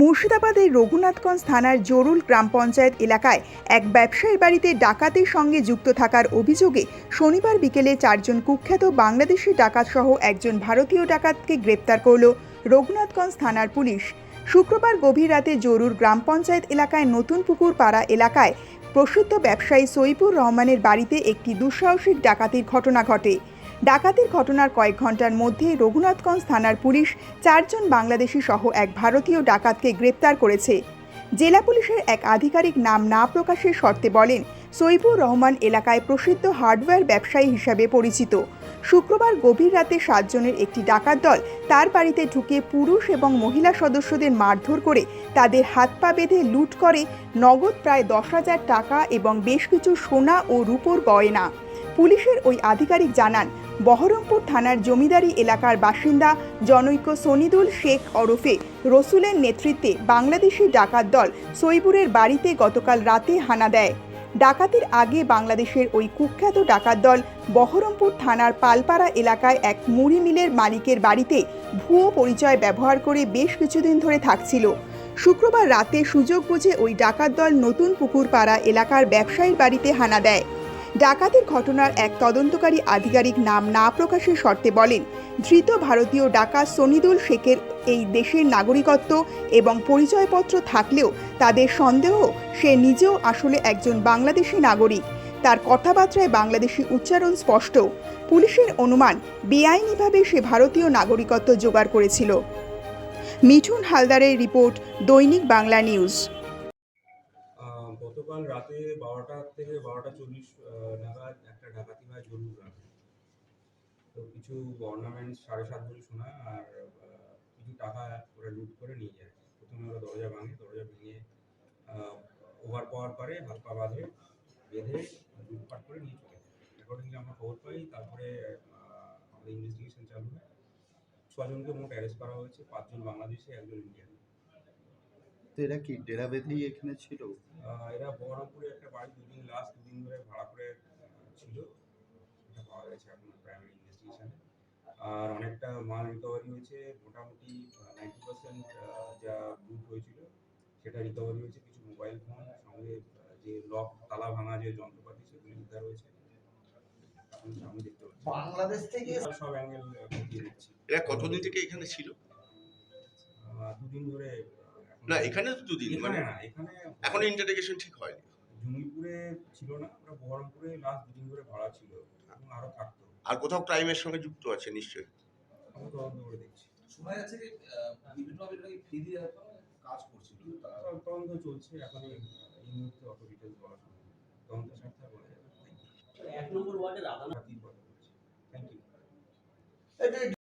মুর্শিদাবাদের রঘুনাথগঞ্জ থানার জরুল গ্রাম পঞ্চায়েত এলাকায় এক ব্যবসায়ীর বাড়িতে ডাকাতির সঙ্গে যুক্ত থাকার অভিযোগে শনিবার বিকেলে চারজন কুখ্যাত বাংলাদেশি ডাকাত সহ একজন ভারতীয় ডাকাতকে গ্রেপ্তার করল রঘুনাথগঞ্জ থানার পুলিশ। শুক্রবার গভীর রাতে জরুর গ্রাম পঞ্চায়েত এলাকায় নতুন পুকুর পাড়া এলাকায় প্রসিদ্ধ ব্যবসায়ী সইপুর রহমানের বাড়িতে একটি দুঃসাহসিক ডাকাতির ঘটনা ঘটে। ডাকাতির ঘটনার কয়েক ঘণ্টার মধ্যে রঘুনাথগঞ্জ থানার পুলিশ চারজন বাংলাদেশি সহ এক ভারতীয় ডাকাতকে গ্রেপ্তার করেছে। জেলা পুলিশের এক আধিকারিক নাম না প্রকাশের শর্তে বলেন সইবুর রহমান এলাকায় প্রসিদ্ধ হার্ডওয়্যার ব্যবসায়ী হিসাবে পরিচিত। শুক্রবার গভীর রাতে সাতজনের একটি ডাকাত দল তার বাড়িতে ঢুকে পুরুষ এবং মহিলা সদস্যদের মারধর করে তাদের হাত পা বেঁধে লুট করে, নগদ প্রায় দশ হাজার টাকা এবং বেশ কিছু সোনা ও রূপোর গয়না। পুলিশের ওই আধিকারিক জানান বহরমপুর থানার জমিদারি এলাকার বাসিন্দা জনৈক সনিদুল শেখ ওরফে রসুলের নেতৃত্বে বাংলাদেশি ডাকাত দল সইবুরের বাড়িতে গতকাল রাতে হানা দেয়। ডাকাতির আগে বাংলাদেশের ওই কুখ্যাত ডাকাত দল বহরমপুর থানার পালপাড়া এলাকায় এক মুড়ি মিলের মালিকের বাড়িতে ভুয়ো পরিচয় ব্যবহার করে বেশ কিছুদিন ধরে থাকছিল। শুক্রবার রাতে সুযোগ বুঝে ওই ডাকাত দল নতুন পুকুরপাড়া এলাকার ব্যবসায়ীর বাড়িতে হানা দেয়। ডাকাতির ঘটনার এক তদন্তকারী আধিকারিক নাম না প্রকাশের শর্তে বলেন, ধৃত ভারতীয় ডাকাত সনিদুল শেখের এই দেশের নাগরিকত্ব এবং পরিচয়পত্র থাকলেও তাদের সন্দেহ, সে নিজেও আসলে একজন বাংলাদেশি নাগরিক। তার কথাবার্তায় বাংলাদেশি উচ্চারণ স্পষ্ট। পুলিশের অনুমান, বেআইনিভাবে সে ভারতীয় নাগরিকত্ব জোগাড় করেছিল। মিঠুন হালদারের রিপোর্ট দৈনিক বাংলা নিউজ। গতকাল রাতে বারোটা থেকে বারোটা চল্লিশ নাগাদ একটা ডাকাতি হয় জরুর গ্রামে তো কিছু অর্নামেন্টস সাড়ে সাত ভরি সোনা আর কিছু টাকা ওরা লুট করে নিয়ে যায়। প্রথমে ওরা দরজা ভাঙে, দরজা ভেঙে ওভার পাওয়ার পরে হাত পা বাঁধে, বেঁধে লুটপাট করে নিয়ে চলে যায়। অ্যাকর্ডিংলি আমরা খবর পাই, তারপরে আমাদের ইনভেস্টিগেশন চালু হয়। ছজনকে মোট অ্যারেস্ট করা হয়েছে, পাঁচজন বাংলাদেশি, একজন ইন্ডিয়ান তো এরা কি ডেরা বেঁধেই এখানে ছিল? এরা বহরমপুরে একটা বাড়ি দুদিন লাস্ট দুদিন ধরে ভাড়া করে ছিল। এটা পাওয়া গেছে এখন প্রাইমারি ইনভেস্টিগেশনে আর অনেকটা মাল রিকভারি হয়েছে মোটামুটি নাইনটি পার্সেন্ট যা লুট হয়েছিল সেটা রিকভারি হয়েছে। কিছু মোবাইল ফোন সঙ্গে যে লক তালা ভাঙা যে যন্ত্রপাতি সেগুলি উদ্ধার হয়েছে। সামনে দেখতে পাচ্ছি। বাংলাদেশ থেকে সব অ্যাঙ্গেল এরা কতদিন থেকে এখানে ছিল? দুদিন ধরে না এখানে তো দুদিন মানে না এখানে এখন ইন্টারোগেশন ঠিক হয়নি। জঙ্গিপুরে ছিল না ওরা বহরমপুরে লাস্ট দুদিন ধরে ভাড়া ছিল এবং আরও থাকতো। আর কোথাও ক্রাইমের সঙ্গে যুক্ত আছে নিশ্চয়ই? আমি তদন্ত করে দেখছি। শোনা যাচ্ছে যে বিভিন্নভাবে এটাকে ফ্রি দিয়ে কাজ করছিল। তারা তদন্ত- চলছে এখন এই মুহূর্তে অত ডিটেলস বলা সম্ভব না। তদন্ত স্বার্থে বলা যাবে এক নম্বর ওয়ার্ডের আদালত। Thank you